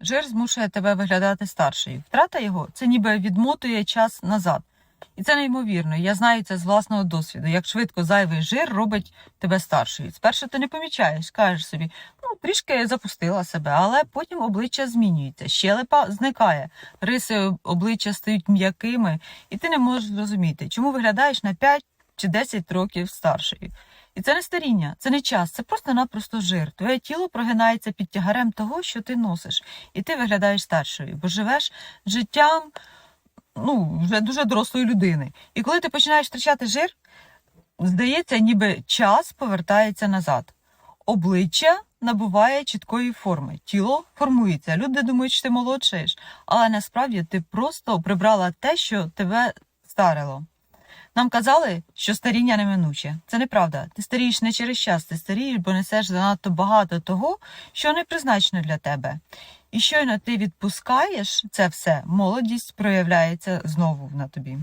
Жир змушує тебе виглядати старшою. Втрата його це ніби відмотує час назад. І це неймовірно. Я знаю це з власного досвіду. Як швидко зайвий жир робить тебе старшою. Спершу ти не помічаєш, кажеш собі, ну трішки запустила себе, але потім обличчя змінюється, щелепа зникає, риси обличчя стають м'якими, і ти не можеш зрозуміти, чому виглядаєш на 5 чи 10 років старшою. І це не старіння, це не час, це просто-напросто жир. Твоє тіло прогинається під тягарем того, що ти носиш, і ти виглядаєш старшою, бо живеш життям ну, вже дуже дорослої людини. І коли ти починаєш втрачати жир, здається, ніби час повертається назад. Обличчя набуває чіткої форми, тіло формується. Люди думають, що ти молодшаєш, але насправді ти просто прибрала те, що тебе старило. Нам казали, що старіння неминуче. Це неправда. Ти старієш не через час, ти старієш, бо несеш занадто багато того, що не призначено для тебе. І щойно ти відпускаєш це все, молодість проявляється знову на тобі.